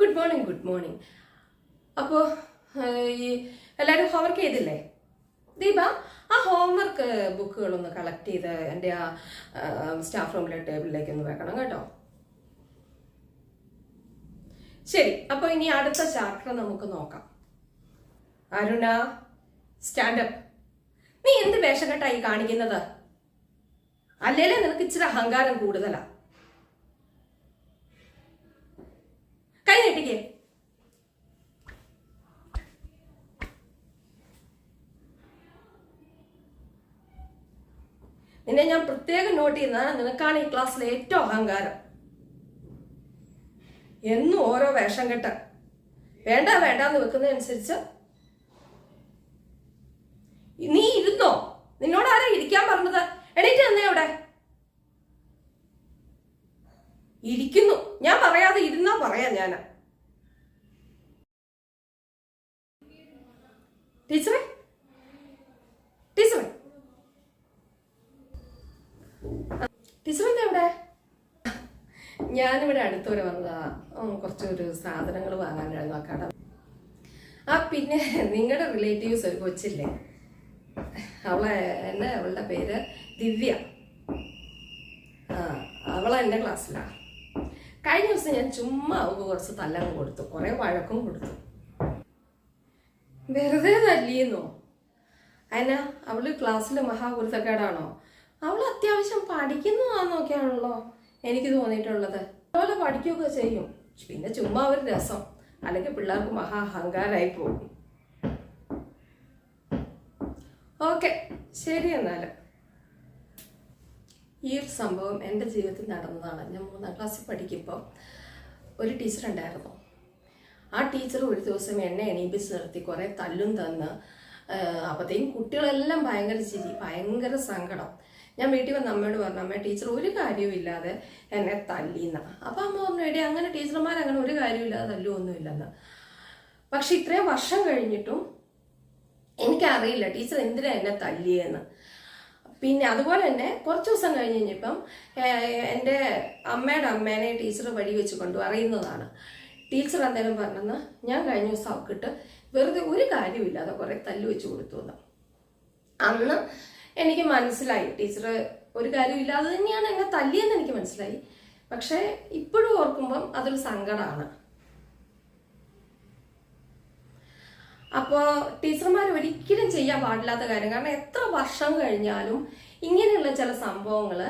Good morning good morning അപ്പോ ഈ എല്ലാവരും ഹോംവർക്ക് ചെയ്തില്ലേ? ദീപ ആ ഹോംവർക്ക് ബുക്കുകളൊന്ന് കളക്ട് ചെയ്ത് എന്റെ ആ സ്റ്റാഫ് റൂമിലെ ടേബിളിലേക്ക് ഒന്ന് വെക്കണം കേട്ടോ. ശരി അപ്പോൾ ഇനി അടുത്ത ചാപ്റ്റർ നമുക്ക് നോക്കാം. അരുണ സ്റ്റാൻഡപ്പ് നീ എന്ത് വേഷം കെട്ടായി കാണിക്കുന്നത്? അല്ലേലേ നിനക്ക് ഇച്ചിരി അഹങ്കാരം കൂടുതലാ. കൈ നിന്നെ ഞാൻ പ്രത്യേകം നോട്ട് ചെയ്യുന്ന നിനക്കാണ് ഈ ക്ലാസ്സിലെ ഏറ്റവും അഹങ്കാരം. എന്നും ഓരോ വേഷം കെട്ട. വേണ്ട വേണ്ടാന്ന് വെക്കുന്നതനുസരിച്ച് നീ ഇരുന്നോ? നിന്നോട് ആരാ ഇരിക്കാൻ പറഞ്ഞത്? എണീറ്റ് തന്നെ അവിടെ. ഇരിക്കുന്നു. ഞാൻ പറയാതെ ഇരുന്നാ പറയാ ഞാൻ ടീച്ചറെ? ടീച്ചറെ? എന്താ ഇവിടെ? ഞാനിവിടെ അടുത്തുവരെ വന്നതാ. കുറച്ച് കുറച്ചൊരു സാധനങ്ങൾ വാങ്ങാനായിരുന്നു ആ കട. ആ പിന്നെ നിങ്ങളുടെ റിലേറ്റീവ്സ് ഒരു കൊച്ചില്ലേ? അവളെ എന്നെ അവളുടെ പേര് ദിവ്യ. ആ അവളെ എന്റെ ക്ലാസ്സിലാണ് കഴിഞ്ഞ ദിവസം ഞാൻ ചുമ്മാ അവൾക്ക് കുറച്ച് തല്ലങ്ങ് കൊടുത്തു. കുറേ വഴക്കും കൊടുത്തു. വെറുതെ തല്ലിയെന്നോ? അന അവൾ ക്ലാസ്സിലെ മഹാഗുരുതക്കേടാണോ അവൾ അത്യാവശ്യം പഠിക്കുന്നതാന്നൊക്കെയാണല്ലോ എനിക്ക് തോന്നിയിട്ടുള്ളത്. അതുപോലെ പഠിക്കുകയൊക്കെ ചെയ്യും. പിന്നെ ചുമ്മാ ഒരു രസം. അല്ലെങ്കിൽ പിള്ളേർക്ക് മഹാ അഹങ്കാരമായി പോകും. ഓക്കെ ശരി എന്നാൽ. ഈ ഒരു സംഭവം എന്റെ ജീവിതത്തിൽ നടന്നതാണ്. ഞാൻ മൂന്നാം ക്ലാസ്സിൽ പഠിക്കുമ്പോൾ ഒരു ടീച്ചർ ഉണ്ടായിരുന്നു ആ ടീച്ചർ ഒരു ദിവസം എന്നെ എണീപ്പിച്ച് നിർത്തി കുറേ തല്ലും തന്ന്. അപ്പോഴത്തേക്കും കുട്ടികളെല്ലാം ഭയങ്കര ചിരി ഭയങ്കര സങ്കടം. ഞാൻ വീട്ടിൽ വന്ന് അമ്മയോട് പറഞ്ഞു അമ്മ ടീച്ചർ ഒരു കാര്യവും ഇല്ലാതെ എന്നെ തല്ലിന്ന. അപ്പം അമ്മ പറഞ്ഞു എടി അങ്ങനെ ടീച്ചർമാർ അങ്ങനെ ഒരു കാര്യവും ഇല്ലാതെ തല്ലുമൊന്നുമില്ലെന്ന് പക്ഷെ ഇത്രയും വർഷം കഴിഞ്ഞിട്ടും എനിക്കറിയില്ല ടീച്ചർ എന്തിനാ എന്നെ തല്ലിയെന്ന്? പിന്നെ അതുപോലെ തന്നെ കുറച്ച് ദിവസം കഴിഞ്ഞ് കഴിഞ്ഞപ്പം എന്റെ അമ്മയുടെ അമ്മേനെ ടീച്ചർ വഴി വെച്ച് കൊണ്ടു അറിയുന്നതാണ്. ടീച്ചർ അന്നേരം പറഞ്ഞെന്ന് ഞാൻ കഴിഞ്ഞ ദിവസം അവക്കിട്ട് വെറുതെ ഒരു കാര്യമില്ലാതെ കുറെ തല്ല് വെച്ച് കൊടുത്തു എന്ന് അന്ന് എനിക്ക് മനസ്സിലായി ടീച്ചർ ഒരു കാര്യമില്ലാതെ തന്നെയാണ് എന്നെ തല്ലിയെന്ന് എനിക്ക് മനസ്സിലായി. പക്ഷേ ഇപ്പോഴും ഓർക്കുമ്പം അതൊരു സങ്കടമാണ് അപ്പോൾ ടീച്ചർമാർ ഒരിക്കലും ചെയ്യാൻ പാടില്ലാത്ത കാര്യം. കാരണം എത്ര വർഷം കഴിഞ്ഞാലും ഇങ്ങനെയുള്ള ചില സംഭവങ്ങൾ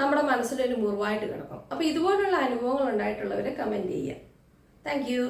നമ്മുടെ മനസ്സിലൊരു മുറിവായിട്ട് കിടക്കും. അപ്പോൾ ഇതുപോലുള്ള അനുഭവങ്ങൾ ഉണ്ടായിട്ടുള്ളവരെ കമന്റ് ചെയ്യുക. Thank you.